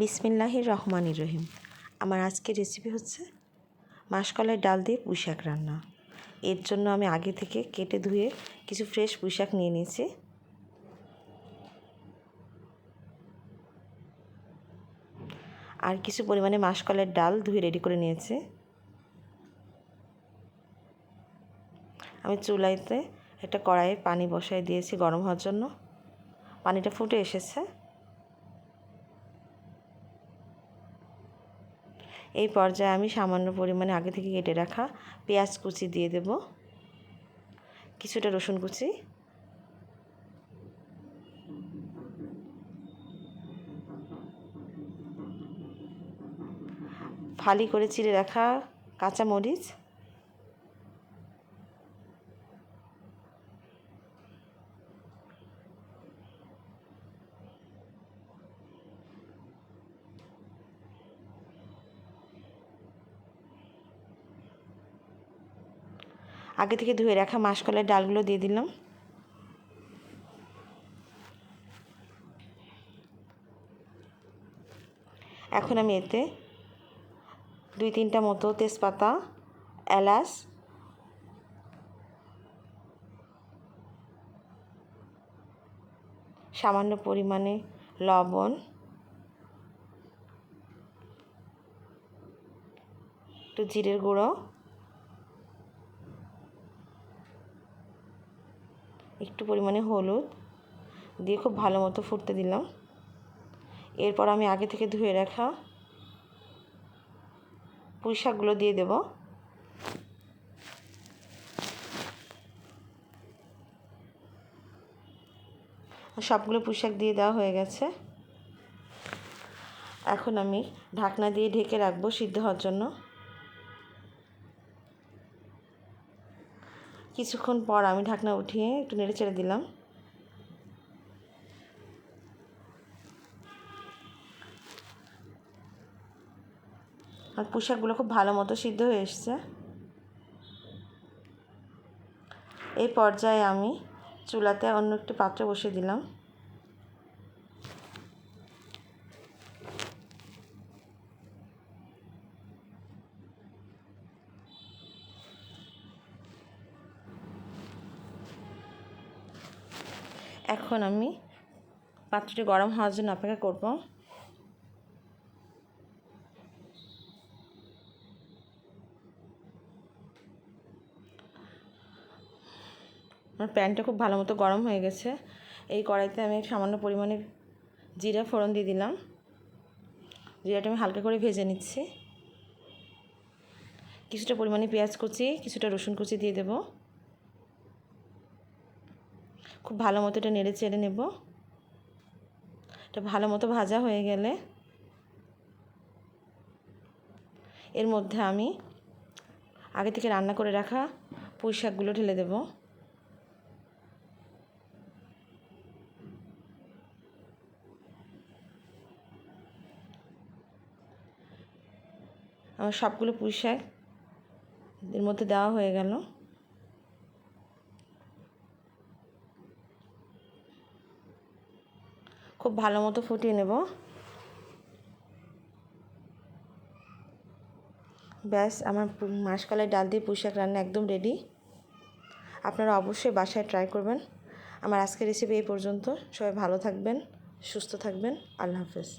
বিসমিল্লাহির রহমানির রহিম। আমার আজকের রেসিপি হচ্ছে মাসকলাইয়ের ডাল দিয়ে পুঁই শাক রান্না। এর জন্য আমি আগে থেকে কেটে ধুয়ে কিছু ফ্রেশ পুঁই শাক নিয়ে নিয়েছি। আর কিছু পরিমাণে মাসকলাইয়ের ডাল ধুয়ে রেডি করে নিয়েছি। আমি চুলাইতে একটা কড়াইয়ে পানি বসাই দিয়েছি গরম হওয়ার জন্য। পানিটা ফুটে এসেছে। এই পর্যায়ে আমি সামান্য পরিমাণে আগে থেকে কেটে রাখা পেঁয়াজ কুচি দিয়ে দেব। কিছুটা রসুন কুচি। ফালি করে চিড়ে রাখা কাঁচা আগে থেকে ধুয়ে রাখা মাসকলাইয়ের ডালগুলো দিয়ে দিলাম। এখন আমি এতে দুই তিনটা মতো তেজপাতা, এলাচ, সামান্য পরিমাণে লবণ, একটু জিরের গুঁড়ো একটু পরিমাণে হলুদ দিয়ে খুব ভালো মতো ফুটতে দিলাম। এরপর আমি আগে থেকে ধুয়ে রাখা পুঁই শাকগুলো দিয়ে দেব। সবগুলো পুঁই শাক দিয়ে দেওয়া হয়ে গেছে। এখন আমি ঢাকনা দিয়ে ঢেকে রাখব সিদ্ধ হওয়ার জন্য। কিছুক্ষণ পর আমি ঢাকনা উঠিয়ে একটু নেড়ে চেড়ে দিলাম। আর পোশাকগুলো খুব ভালো মতো সিদ্ধ হয়ে এসছে। এই পর্যায়ে আমি চুলাতে অন্য একটি পাত্র বসিয়ে দিলাম। এখন আমি পাত্রটি গরম হওয়ার জন্য অপেক্ষা করব। আমার প্যানটা খুব ভালো মতো গরম হয়ে গেছে। এই কড়াইতে আমি সামান্য পরিমাণে জিরা ফোড়ন দিয়ে দিলাম। জিরাটা আমি হালকা করে ভেজে নিচ্ছি। কিছুটা পরিমাণে পেঁয়াজ কুচি, কিছুটা রসুন কুচি দিয়ে দেবো। খুব ভালো মতো এটা নেড়ে চেড়ে নেব। এটা ভালো মতো ভাজা হয়ে গেলে এর মধ্যে আমি আগে থেকে রান্না করে রাখা পুঁই শাকগুলো ঢেলে দেব। আমার সবগুলো পুঁই শাক এর মধ্যে দেওয়া হয়ে গেল। খুব ভালো মতো ফুটিয়ে নেব। ব্যাস, আমার মাসকালের ডাল দিয়ে পুঁশাক রান্না একদম রেডি আপনারা অবশ্যই বাসায় ট্রাই করবেন। আমার আজকের রেসিপি এই পর্যন্ত। সবাই ভালো থাকবেন, সুস্থ থাকবেন। আল্লাহ হাফেজ।